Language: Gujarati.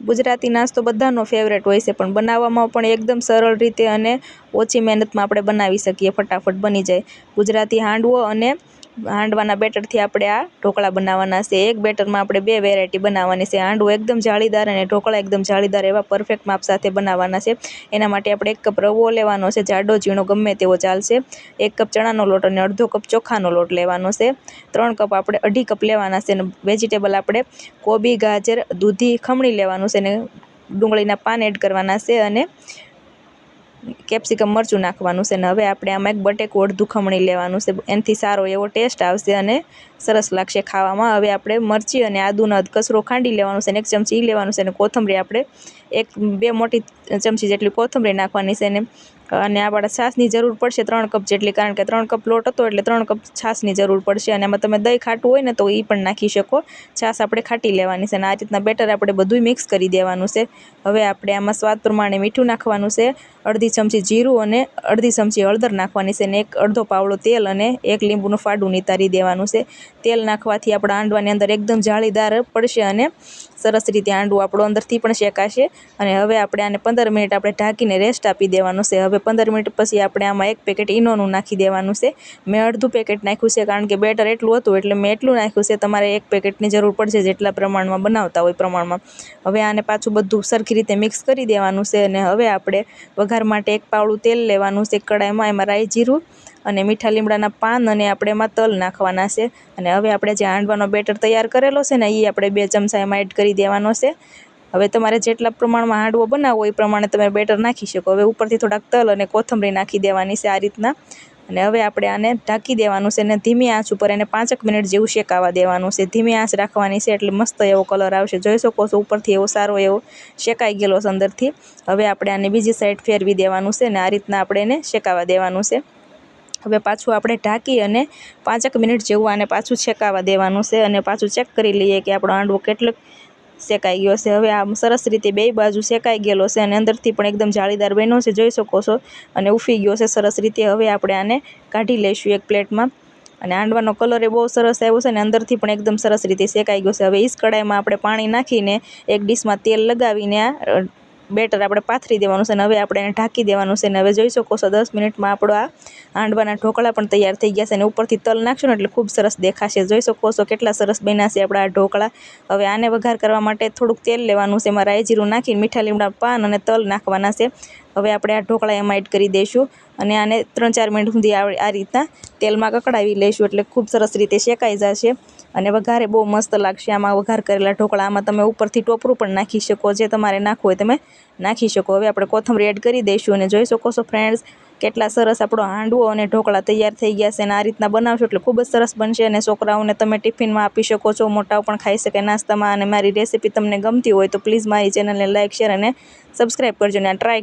ગુજરાતી નાસ્તો બધાનો ફેવરેટ હોય છે, પણ બનાવવામાં પણ એકદમ સરળ રીતે અને ઓછી મહેનતમાં આપણે બનાવી શકીએ, ફટાફટ બની જાય. ગુજરાતી હાંડવો અને હાંડવાના બેટરથી આપણે આ ઢોકળા બનાવવાના છે. એક બેટરમાં આપણે બે વેરાયટી બનાવવાની છે. હાંડવો એકદમ જાળીદાર અને ઢોકળા એકદમ જાળીદાર એવા પરફેક્ટ માપ સાથે બનાવવાના છે. એના માટે આપણે એક કપ રવો લેવાનો છે. જાડો, ઝીણો, ગમે તેવો ચાલશે. એક કપ ચણાનો લોટ અને અડધો કપ ચોખાનો લોટ લેવાનો છે. ત્રણ કપ આપણે અઢી કપ લેવાના છે અને વેજીટેબલ આપણે કોબી, ગાજર, દૂધી, ખમણી લેવાનું છે ને ડુંગળીના પાન એડ કરવાના છે અને કેપ્સિકમ મરચું નાખવાનું છે ને હવે આપણે આમાં એક બટેકું અડધું ખમણી લેવાનું છે. એનાથી સારો એવો ટેસ્ટ આવશે અને સરસ લાગશે ખાવામાં. હવે આપણે મરચી અને આદુનો કચરો ખાંડી લેવાનું છે અને એક ચમચી લેવાનું છે અને કોથમરી આપણે. એક, બે મોટી ચમચી જેટલી કોથમરી નાખવાની છે ને. અને આપણે છાશની જરૂર પડશે ત્રણ કપ જેટલી, કારણ કે ત્રણ કપ લોટ હતો એટલે ત્રણ કપ છાશની જરૂર પડશે. અને આમાં તમે દહીં ખાટું હોય ને તો એ પણ નાખી શકો. છાશ આપણે ખાટી લેવાની છે અને આ રીતના બેટર આપણે બધુંય મિક્સ કરી દેવાનું છે. હવે આપણે આમાં સ્વાદ પ્રમાણે મીઠું નાખવાનું છે. અડધી ચમચી જીરું અને અડધી ચમચી હળદર નાખવાની છે અને એક અડધો પાવડો તેલ અને એક લીંબુનું ફાડું નિતારી દેવાનું છે. તેલ નાખવાથી આપણા હાંડવાની અંદર એકદમ જાળીદાર પડશે અને સરસ રીતે આંડું આપણું અંદરથી પણ શેકાશે. અને હવે આપણે આને પંદર મિનિટ આપણે ઢાંકીને રેસ્ટ આપી દેવાનું છે. હવે પંદર મિનિટ પછી આપણે આમાં એક પેકેટ ઈનોનું નાખી દેવાનું છે. મેં અડધું પેકેટ નાખ્યું છે કારણ કે બેટર એટલું હતું એટલે મેં એટલું નાખ્યું છે. તમારે એક પેકેટની જરૂર પડશે જેટલા પ્રમાણમાં બનાવતા હોય પ્રમાણમાં. હવે આને પાછું બધું સરખી રીતે મિક્સ કરી દેવાનું છે અને હવે આપણે વઘાર માટે એક પાવડું તેલ લેવાનું છે કડાઈમાં. એમાં રાઈ જીરું અને મીઠા લીમડાના પાન અને આપણે એમાં તલ નાખવાના છે. અને હવે આપણે જે હાંડવાનો બેટર તૈયાર કરેલો છે ને એ આપણે બે ચમચા એમાં એડ કરી દેવાનો છે. હવે તમારે જેટલા પ્રમાણમાં હાંડવો બનાવવો એ પ્રમાણે તમે બેટર નાખી શકો. હવે ઉપરથી થોડાક તલ અને કોથમરી નાખી દેવાની છે આ રીતના. અને હવે આપણે આને ઢાંકી દેવાનું છે અને ધીમી આંચ ઉપર એને પાંચેક મિનિટ જેવું શેકાવા દેવાનું છે. ધીમી આંચ રાખવાની છે એટલે મસ્ત એવો કલર આવશે. જોઈ શકો છો ઉપરથી એવો સારો એવો શેકાઈ ગયેલો છે અંદરથી. હવે આપણે આને બીજી સાઈડ ફેરવી દેવાનું છે અને આ રીતના આપણે એને શેકાવા દેવાનું છે. હવે પાછું આપણે ઢાંકી અને પાંચેક મિનિટ જેવું આને પાછું શેકાવા દેવાનું છે અને પાછું ચેક કરી લઈએ કે આપણો હાંડવો કેટલો શેકાઈ ગયો છે. હવે આમ સરસ રીતે બે બાજુ શેકાઈ ગયેલો છે અને અંદરથી પણ એકદમ જાળીદાર બન્યો છે. જોઈ શકો છો. અને ઉફી ગયો છે સરસ રીતે. હવે આપણે આને કાઢી લઈશું એક પ્લેટમાં. અને હાંડવાનો કલર એ બહુ સરસ આવ્યો છે ને અંદરથી પણ એકદમ સરસ રીતે શેકાઈ ગયો છે. હવે ઈસ કડાઈમાં આપણે પાણી નાખીને એક ડીશમાં તેલ લગાવીને આ બેટર આપણે પાથરી દેવાનું છે અને હવે આપણે એને ઢાંકી દેવાનું છે અને હવે જોઈ શકો છો દસ મિનિટમાં આપણો આ હાંડવાના ઢોકળા પણ તૈયાર થઈ ગયા છે અને ઉપરથી તલ નાખશું ને એટલે ખૂબ સરસ દેખાશે. જોઈ શકો છો કેટલા સરસ બન્યા છે આપણા ઢોકળા. હવે આને વઘાર કરવા માટે થોડુંક તેલ લેવાનું છે. એમાં રાઈ જીરું નાખીને મીઠા લીમડા પાન અને તલ નાખવાના છે. હવે આપણે આ ઢોકળા એમાં એડ કરી દઈશું અને આને ત્રણ ચાર મિનિટ સુધી આ રીતના તેલમાં કકડાવી લઈશું એટલે ખૂબ સરસ રીતે શેકાઈ જશે. અને વઘારે બહુ મસ્ત લાગશે આમાં વઘાર કરેલા ઢોકળા. આમાં તમે ઉપરથી ટોપરું પણ નાખી શકો, જે તમારે નાખવું હોય તમે નાખી શકો. હવે આપણે કોથમરી એડ કરી દઈશું અને જોઈ શકો છો ફ્રેન્ડ્સ કેટલા સરસ આપણો હાંડવો અને ઢોકળા તૈયાર થઈ ગયા છે અને આ રીતના બનાવશો એટલે ખૂબ જ સરસ બનશે અને છોકરાઓને તમે ટિફિનમાં આપી શકો છો, મોટાઓ પણ ખાઈ શકે નાસ્તામાં. અને મારી રેસીપી તમને ગમતી હોય તો પ્લીઝ મારી ચેનલને લાઇક શેર અને સબસ્ક્રાઈબ કરજો અને ટ્રાય